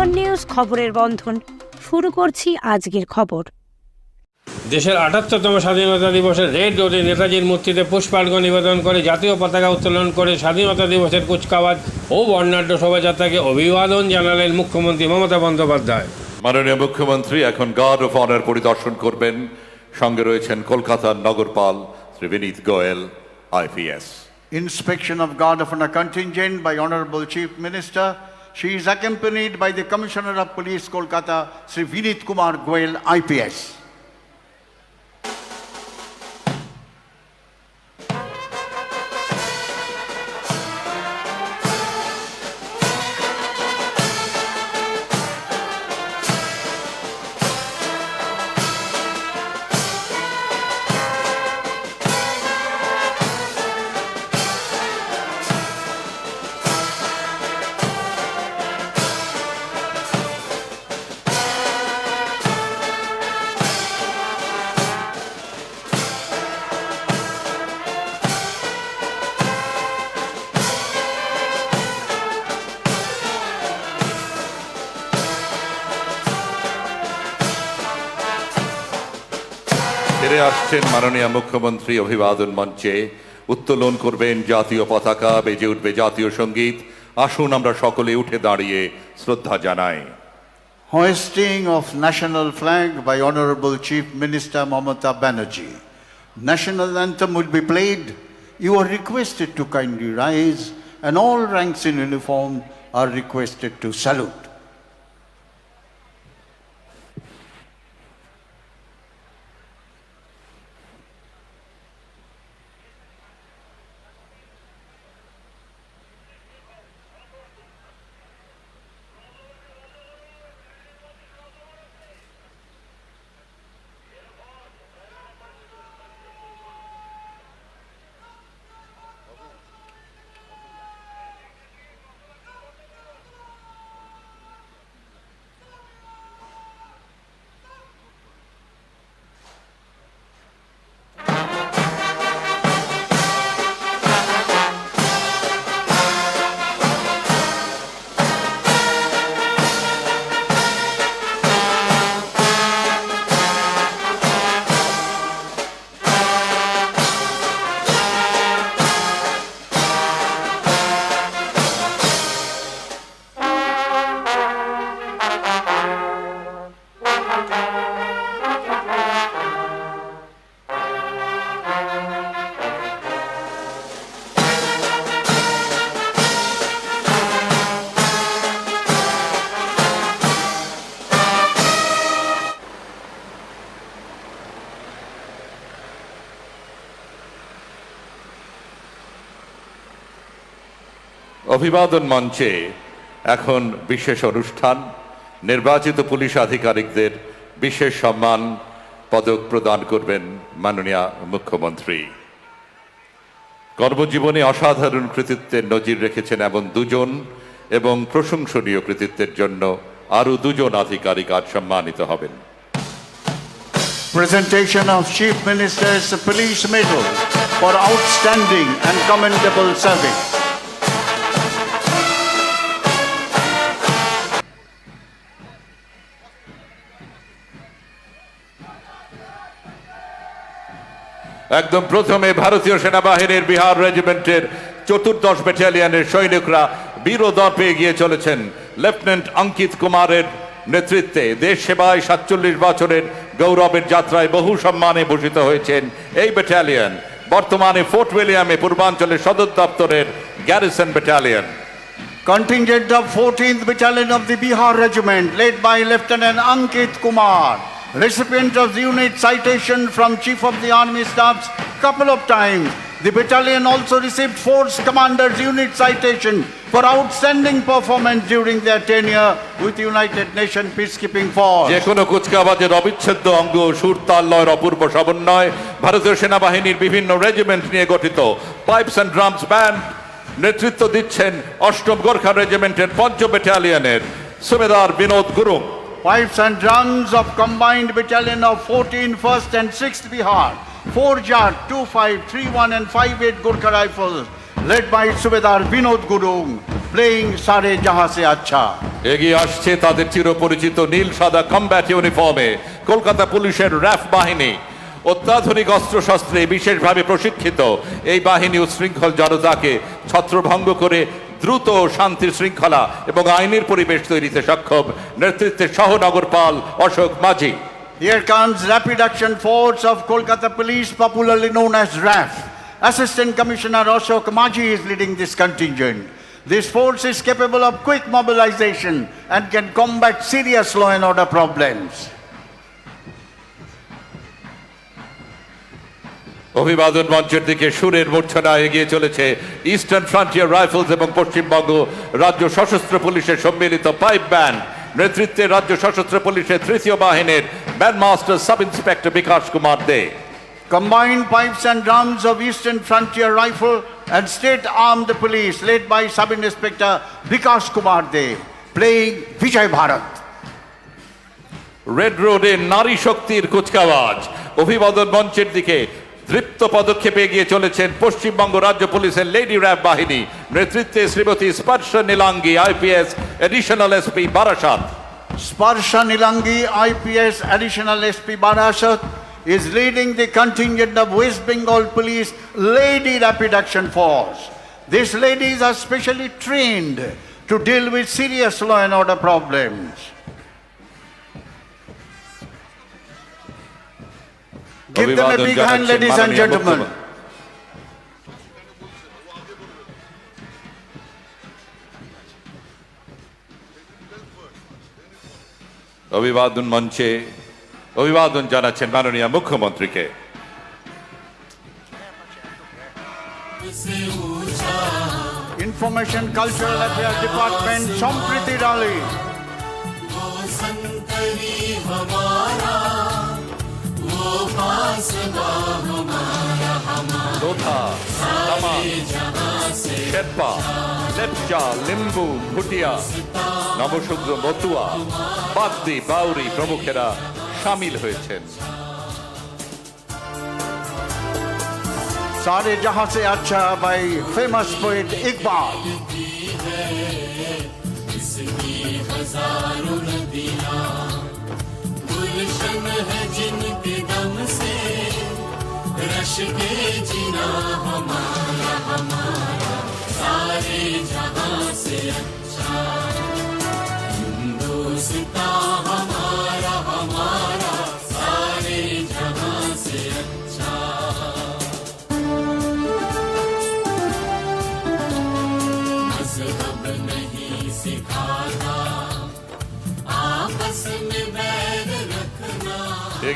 Seven news খবরের বন্ধন। শুরু করছি আজকের খবর। দেশের আটাত্তরতম স্বাধীনতা দিবসে রেড রোডে নেতাজির মূর্তিতে পুষ্পার্ঘ্য নিবেদন করে জাতীয় পতাকা উত্তোলন করে স্বাধীনতা দিবসের কুচকাওয়াজ ও বর্ণাঢ্য শোভাযাত্রাকে অভিবাদন জানালেন মুখ্যমন্ত্রী মমতা বন্দ্যোপাধ্যায়। মাননীয় মুখ্যমন্ত্রী এখন গার্ড অফ অনার পরিদর্শন করবেন। সঙ্গে রয়েছেন কলকাতার নগরপাল Shri Vineet Goyal IPS inspection of Guard of Honor contingent by Honorable Chief Minister. She is accompanied by the Commissioner of Police, Kolkata, Sri Vinit Kumar Goel, IPS. ফিরে আসছেন মাননীয় মুখ্যমন্ত্রী অভিবাদন মঞ্চে উত্তোলন করবেন জাতীয় পতাকা বেজে উঠবে জাতীয় সংগীত আসুন আমরা সকলে উঠে দাঁড়িয়ে শ্রদ্ধা জানাই Hoisting of national flag by Honorable Chief Minister Mamata Banerjee. National anthem will be played. You are requested to kindly rise and all ranks in uniform are requested to salute. অভিবাদন মঞ্চে এখন বিশেষ অনুষ্ঠান। নির্বাচিত পুলিশ আধিকারিকদের বিশেষ সম্মান পদক প্রদান করবেন মাননীয় মুখ্যমন্ত্রী। কর্মজীবনে অসাধারণ কৃতিত্বের নজির রেখেছেন এমন দুজন এবং প্রশংসনীয় কৃতিত্বের জন্য আরও দুজন আধিকারিক আজ সম্মানিত হবেন। Presentation of Chief Minister's Police Medal for outstanding and commendable service. একদম প্রথমে ভারতীয় সেনাবাহিনীর বিহার রেজিমেন্টের চতুর্দশ ব্যাটালিয়নের সৈনিকরা বীরদর্পে এগিয়ে চলেছেন। লেফটেন্যান্ট অঙ্কিত কুমারের নেতৃত্বে দেশ সেবায় সাতচল্লিশ বছরের গৌরবের যাত্রায় বহু সম্মানে ভূষিত হয়েছেন এই ব্যাটালিয়ন। বর্তমানে ফোর্ট উইলিয়ামে পূর্বাঞ্চলের সদর দপ্তরের garrison battalion. Contingent of 14th Battalion of the Bihar Regiment, led by Lieutenant Ankit Kumar, recipient of the unit citation from Chief of the Army Staffs couple of times. The battalion also received Force Commander's unit citation for outstanding performance during their tenure with United Nations Peacekeeping Force. যে কোনো কুচকাওয়াজের অবিচ্ছেদ্য অঙ্গ সুর তাল্লয়ের অপূর্ব সমন্বয় ভারতীয় সেনাবাহিনীর বিভিন্ন regiment নিয়ে গঠিত পাইপস অ্যান্ড ড্রামস ব্যান্ড নেতৃত্ব দিচ্ছেন অষ্টম গোর্খা রেজিমেন্টের পঞ্চ ব্যাটালিয়নের সুবেদার Binod Gurung Pipes and drums of combined battalion of 14 1st and 6th Bihar, 4 Jat, 2 5, 3 1 and 5 8 Gurkha rifles, led by Subedar Vinod Gurung, playing Sare Jahan Se Acha. এগিয়ে আসছে তাদের চিরপরিচিত নীল সাদা কমব্যাট ইউনিফর্মে কলকাতা পুলিশের র্যাফ বাহিনী অত্যাধুনিক অস্ত্রশস্ত্রে বিশেষভাবে প্রশিক্ষিত এই বাহিনী উশৃঙ্খল জনতাকে ছত্রভঙ্গ করে দ্রুত শান্তির শৃঙ্খলা এবং আইনের পরিবেশ তৈরিতে সক্ষম নেতৃত্বে সহনগরপাল অশোক মাঝি Here comes Rapid Action Force of Kolkata Police, popularly known as RAF. Assistant Commissioner Ashok Maji is leading this contingent. This force is capable of quick mobilization and can combat serious law and order problems. অভিবাদন মঞ্চের দিকে সুরের মূর্ছনা এগিয়ে চলেছে eastern frontier rifles এবং পশ্চিমবঙ্গ রাজ্য সশস্ত্র পুলিশের সম্মিলিত পাইপ ব্যান্ড নেতৃত্বে রাজ্য সশস্ত্র পুলিশের তৃতীয় বাহিনীর band master sub inspector Bikash Kumar De. Combined pipes and drums of Eastern Frontier Rifle and State Armed Police led by Sub Inspector Vikas Kumar De playing Vijay Bharat. Red রোডে নারী শক্তির কুচকাওয়াজ। অভিবাদন মঞ্চের দিকে দৃপ্ত পদক্ষেপে এগিয়ে চলেছেন পশ্চিমবঙ্গ রাজ্য পুলিশের লেডি র্যাব বাহিনী নেতৃত্বে Shrimati Sparsha Nilangi IPS additional SP Barasat Sparsha Nilangi, IPS Additional SP Barasat, is leading the contingent of West Bengal Police Lady Rapid Action Force. These ladies are specially trained to deal with serious law and order problems. Give them a অভিবাদন big hand, জানাচ্ছেন ladies and মাননীয় gentlemen. মুখ্যমন্ত্রী। অভিবাদন মঞ্চে অভিবাদন জানাচ্ছেন মাননীয় মুখ্যমন্ত্রীকে Information Cultural Affairs Department, Sampriti Rali. Lodha তামা শেরপা লেপচা লিম্বু ভুটিয়া নবশুদ্র মতুয়া বাগদি বাউরি প্রমুখেরা সামিল হয়েছেন सारे जहां से अच्छा by famous poet Iqbal. गुलशन है जिनके दम से रश के जीना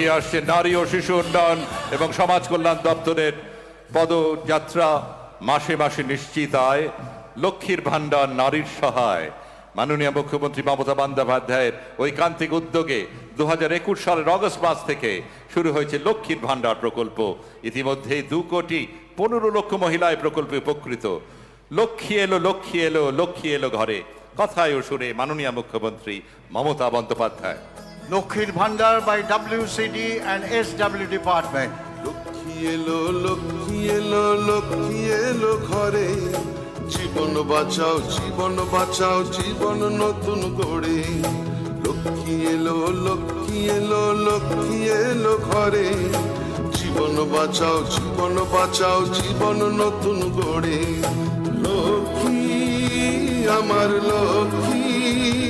এগিয়ে আসছে, নারী ও শিশু উন্নয়ন এবং সমাজ কল্যাণ দপ্তরের পদযাত্রা মাসে মাসে নিশ্চিত আয়, লক্ষ্মীর ভাণ্ডার, নারীর সহায়। মাননীয় মুখ্যমন্ত্রী মমতা বন্দ্যোপাধ্যায়ের ঐকান্তিক উদ্যোগে দু একুশ সালের অগস্ট মাস থেকে শুরু হয়েছে লক্ষ্মীর ভাণ্ডার প্রকল্প। ইতিমধ্যেই দু কোটি পনেরো লক্ষ মহিলা এই প্রকল্পে উপকৃত। লক্ষ্মী এলো লক্ষ্মী এলো লক্ষ্মী এলো ঘরে। কথায় ও সুরে মাননীয় মুখ্যমন্ত্রী Mamata Bandyopadhyay. Lokhir Bhandar by WCD and SW Department. Lakshmi এলো লক্ষ্মী এলো লক্ষ্মী এলো ঘরে। জীবন বাঁচাও জীবন বাঁচাও, জীবন নতুন গড়ে লক্ষ্মী এলো লক্ষ্মী এলো লক্ষ্মী এলো ঘরে। জীবন বাঁচাও জীবন বাঁচাও, জীবন নতুন গড়ে লক্ষ্মী, আমার লক্ষ্মী।